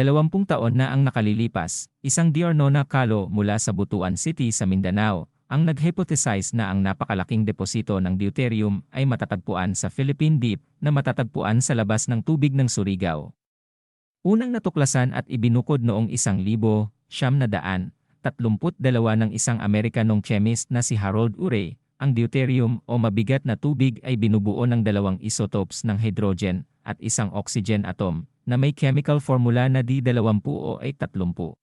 Dalawampung taon na ang nakalilipas, isang Diornona Kalo mula sa Butuan City sa Mindanao, ang nag-hypothesize na ang napakalaking deposito ng deuterium ay matatagpuan sa Philippine Deep na matatagpuan sa labas ng tubig ng Surigao. Unang natuklasan at ibinukod noong isang libo, siyam na daan, tatlumput dalawa ng isang Amerikanong chemist na si Harold Urey, ang deuterium o mabigat na tubig ay binubuo ng dalawang isotopes ng hydrogen at isang oxygen atom na may chemical formula na D20 o ay 30.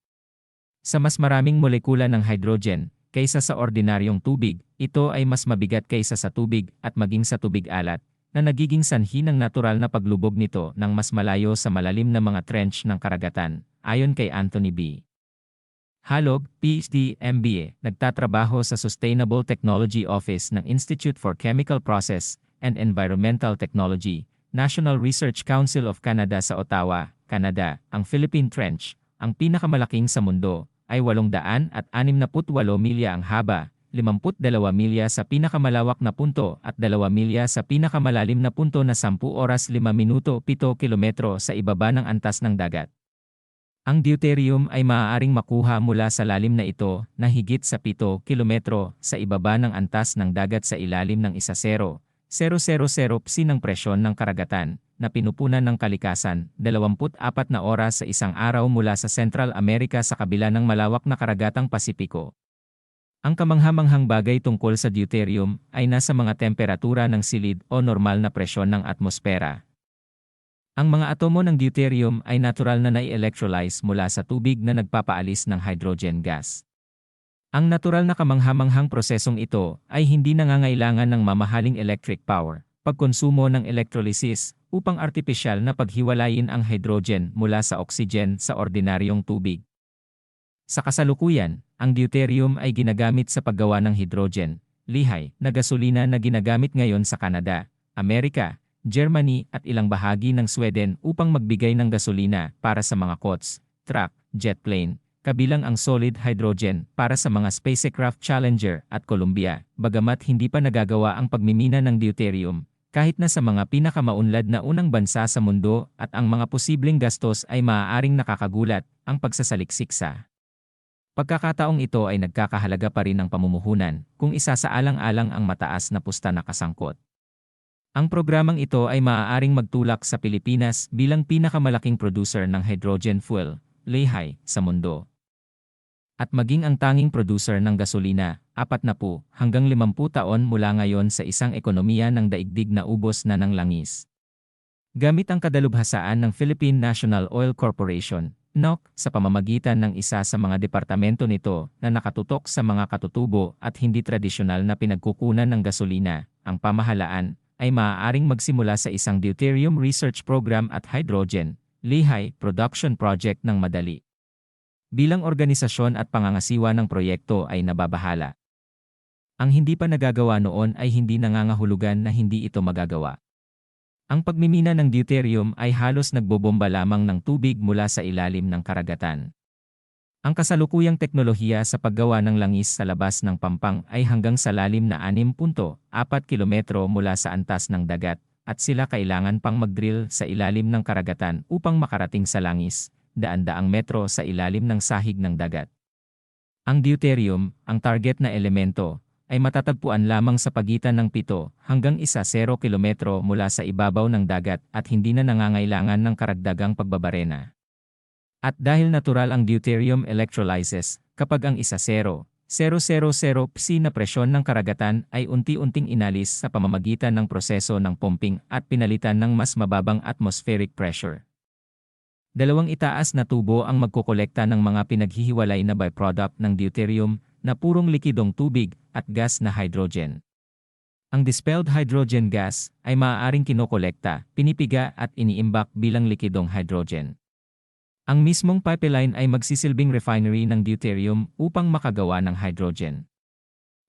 Sa mas maraming molekula ng hydrogen, kaysa sa ordinaryong tubig, ito ay mas mabigat kaysa sa tubig at maging sa tubig alat, na nagiging sanhi ng natural na paglubog nito ng mas malayo sa malalim na mga trench ng karagatan, ayon kay Anthony B. Halog, PhD, MBA, nagtatrabaho sa Sustainable Technology Office ng Institute for Chemical Process and Environmental Technology, National Research Council of Canada sa Ottawa, Canada, ang Philippine Trench, ang pinakamalaking sa mundo, ay 868 milya ang haba, 52 milya sa pinakamalawak na punto at 2 milya sa pinakamalalim na punto na 10 oras 5 minuto 7 kilometro sa ibaba ng antas ng dagat. Ang deuterium ay maaaring makuha mula sa lalim na ito na higit sa 7 kilometro sa ibaba ng antas ng dagat sa ilalim ng isa 0 000 psi ng presyon ng karagatan, na pinupunan ng kalikasan, 24 na oras sa isang araw mula sa Central America sa kabila ng malawak na karagatang Pasipiko. Ang kamanghamanghang bagay tungkol sa deuterium ay nasa mga temperatura ng silid o normal na presyon ng atmosfera. Ang mga atomo ng deuterium ay natural na nai-electrolyze mula sa tubig na nagpapaalis ng hydrogen gas. Ang natural na kamanghamanghang prosesong ito ay hindi nangangailangan ng mamahaling electric power, pagkonsumo ng electrolysis, upang artipisyal na paghiwalayin ang hydrogen mula sa oxygen sa ordinaryong tubig. Sa kasalukuyan, ang deuterium ay ginagamit sa paggawa ng hydrogen, lihay, na gasolina na ginagamit ngayon sa Canada, Amerika, Germany at ilang bahagi ng Sweden upang magbigay ng gasolina para sa mga kots, truck, jet plane, kabilang ang solid hydrogen para sa mga spacecraft Challenger at Columbia, bagamat hindi pa nagagawa ang pagmimina ng deuterium, kahit na sa mga pinakamaunlad na unang bansa sa mundo at ang mga posibleng gastos ay maaaring nakakagulat, ang pagsasaliksik sa Pagkakataong ito ay nagkakahalaga pa rin ng pamumuhunan kung isasaalang-alang ang mataas na pusta na kasangkot. Ang programang ito ay maaaring magtulak sa Pilipinas bilang pinakamalaking producer ng hydrogen fuel, lihay, sa mundo at maging ang tanging producer ng gasolina, apat na po hanggang 50 taon mula ngayon sa isang ekonomiya ng daigdig na ubos na ng langis. Gamit ang kadalubhasaan ng Philippine National Oil Corporation, NOC, sa pamamagitan ng isa sa mga departamento nito na nakatutok sa mga katutubo at hindi tradisyonal na pinagkukunan ng gasolina, ang pamahalaan ay maaaring magsimula sa isang deuterium research program at hydrogen, lihay, production project ng madali bilang organisasyon at pangangasiwa ng proyekto ay nababahala. Ang hindi pa nagagawa noon ay hindi nangangahulugan na hindi ito magagawa. Ang pagmimina ng deuterium ay halos nagbobomba lamang ng tubig mula sa ilalim ng karagatan. Ang kasalukuyang teknolohiya sa paggawa ng langis sa labas ng pampang ay hanggang sa lalim na 6.4 kilometro mula sa antas ng dagat at sila kailangan pang mag-drill sa ilalim ng karagatan upang makarating sa langis, daan-daang metro sa ilalim ng sahig ng dagat. Ang deuterium, ang target na elemento, ay matatagpuan lamang sa pagitan ng 7 hanggang 1-0 kilometro mula sa ibabaw ng dagat at hindi na nangangailangan ng karagdagang pagbabarena. At dahil natural ang deuterium electrolysis, kapag ang 1-0, 000 psi na presyon ng karagatan ay unti-unting inalis sa pamamagitan ng proseso ng pumping at pinalitan ng mas mababang atmospheric pressure. Dalawang itaas na tubo ang magkokolekta ng mga pinaghihiwalay na byproduct ng deuterium na purong likidong tubig at gas na hydrogen. Ang dispelled hydrogen gas ay maaaring kinokolekta, pinipiga at iniimbak bilang likidong hydrogen. Ang mismong pipeline ay magsisilbing refinery ng deuterium upang makagawa ng hydrogen.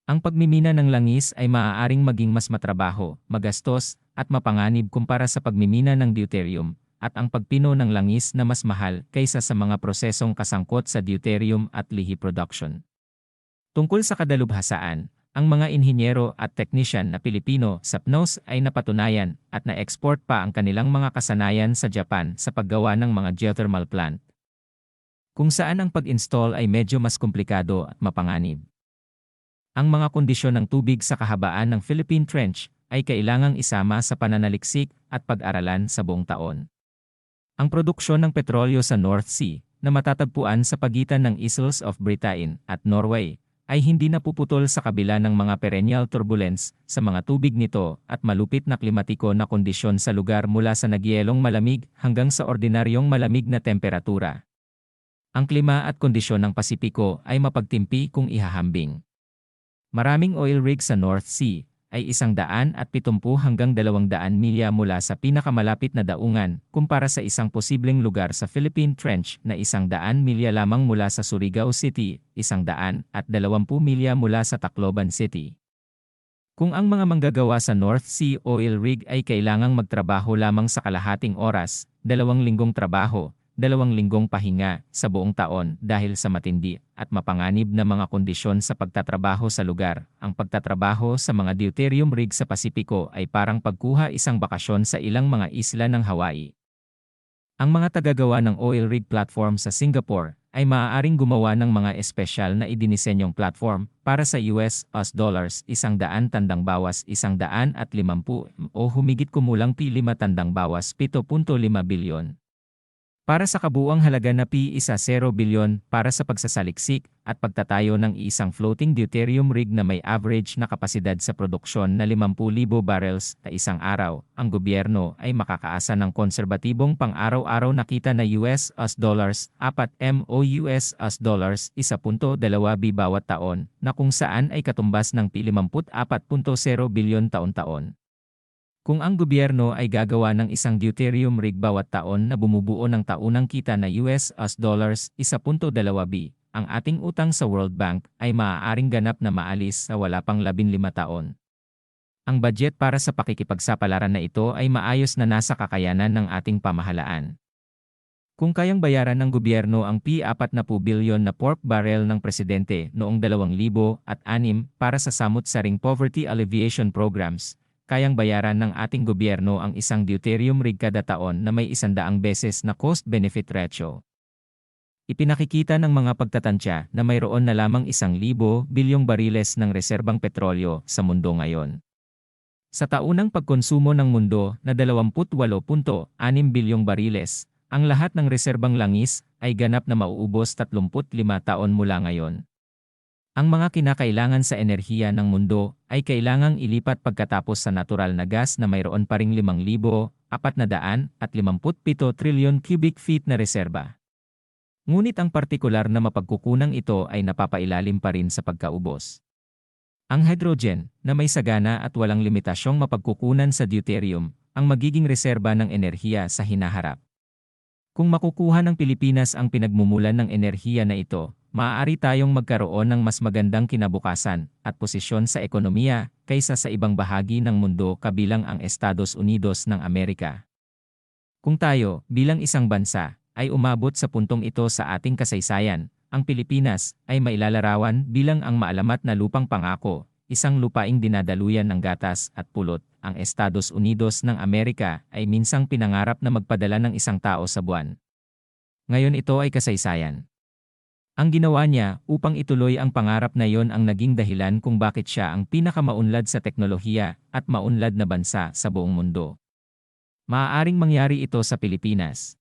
Ang pagmimina ng langis ay maaaring maging mas matrabaho, magastos, at mapanganib kumpara sa pagmimina ng deuterium, at ang pagpino ng langis na mas mahal kaysa sa mga prosesong kasangkot sa deuterium at lihi production. Tungkol sa kadalubhasaan, ang mga inhinyero at technician na Pilipino sa PNOS ay napatunayan at na-export pa ang kanilang mga kasanayan sa Japan sa paggawa ng mga geothermal plant, kung saan ang pag-install ay medyo mas komplikado at mapanganib. Ang mga kondisyon ng tubig sa kahabaan ng Philippine Trench ay kailangang isama sa pananaliksik at pag-aralan sa buong taon. Ang produksyon ng petrolyo sa North Sea, na matatagpuan sa pagitan ng Isles of Britain at Norway, ay hindi napuputol sa kabila ng mga perennial turbulence sa mga tubig nito at malupit na klimatiko na kondisyon sa lugar mula sa nagyelong malamig hanggang sa ordinaryong malamig na temperatura. Ang klima at kondisyon ng Pasipiko ay mapagtimpi kung ihahambing. Maraming oil rigs sa North Sea ay isang daan at pitumpu hanggang dalawang daan milya mula sa pinakamalapit na daungan kumpara sa isang posibleng lugar sa Philippine Trench na isang daan milya lamang mula sa Surigao City, isang daan at dalawampu milya mula sa Tacloban City. Kung ang mga manggagawa sa North Sea Oil Rig ay kailangang magtrabaho lamang sa kalahating oras, dalawang linggong trabaho, dalawang linggong pahinga sa buong taon dahil sa matindi at mapanganib na mga kondisyon sa pagtatrabaho sa lugar. Ang pagtatrabaho sa mga deuterium rig sa Pasipiko ay parang pagkuha isang bakasyon sa ilang mga isla ng Hawaii. Ang mga tagagawa ng oil rig platform sa Singapore ay maaaring gumawa ng mga espesyal na idinisenyong platform para sa US US dollars isang daan tandang bawas isang daan at limampu o humigit kumulang pi lima tandang bawas 7.5 bilyon. Para sa kabuuang halaga na P1 0 bilyon para sa pagsasaliksik at pagtatayo ng isang floating deuterium rig na may average na kapasidad sa produksyon na 50,000 barrels sa isang araw, ang gobyerno ay makakaasa ng konserbatibong pang-araw-araw na kita na US US dollars 4 MO US US dollars 1.2 bi bawat taon na kung saan ay katumbas ng P54.0 bilyon taon-taon. Kung ang gobyerno ay gagawa ng isang deuterium rig bawat taon na bumubuo ng taunang kita na US US dollars 1.2 bi, ang ating utang sa World Bank ay maaaring ganap na maalis sa wala pang 15 taon. Ang budget para sa pakikipagsapalaran na ito ay maayos na nasa kakayanan ng ating pamahalaan. Kung kayang bayaran ng gobyerno ang P4 na po bilyon na pork barrel ng presidente noong 2006 para sa samut-saring poverty alleviation programs, kayang bayaran ng ating gobyerno ang isang deuterium rig kada taon na may isandaang beses na cost-benefit ratio. Ipinakikita ng mga pagtatansya na mayroon na lamang isang libo bilyong bariles ng reserbang petrolyo sa mundo ngayon. Sa taunang pagkonsumo ng mundo na 28.6 bilyong bariles, ang lahat ng reserbang langis ay ganap na mauubos 35 taon mula ngayon. Ang mga kinakailangan sa enerhiya ng mundo ay kailangang ilipat pagkatapos sa natural na gas na mayroon pa ring 5,457 trilyon cubic feet na reserba. Ngunit ang partikular na mapagkukunang ito ay napapailalim pa rin sa pagkaubos. Ang hydrogen, na may sagana at walang limitasyong mapagkukunan sa deuterium, ang magiging reserba ng enerhiya sa hinaharap. Kung makukuha ng Pilipinas ang pinagmumulan ng enerhiya na ito, maaari tayong magkaroon ng mas magandang kinabukasan at posisyon sa ekonomiya kaysa sa ibang bahagi ng mundo kabilang ang Estados Unidos ng Amerika. Kung tayo, bilang isang bansa, ay umabot sa puntong ito sa ating kasaysayan, ang Pilipinas ay mailalarawan bilang ang maalamat na lupang pangako, isang lupaing dinadaluyan ng gatas at pulot. Ang Estados Unidos ng Amerika ay minsang pinangarap na magpadala ng isang tao sa buwan. Ngayon ito ay kasaysayan. Ang ginawa niya upang ituloy ang pangarap na yon ang naging dahilan kung bakit siya ang pinakamaunlad sa teknolohiya at maunlad na bansa sa buong mundo. Maaaring mangyari ito sa Pilipinas.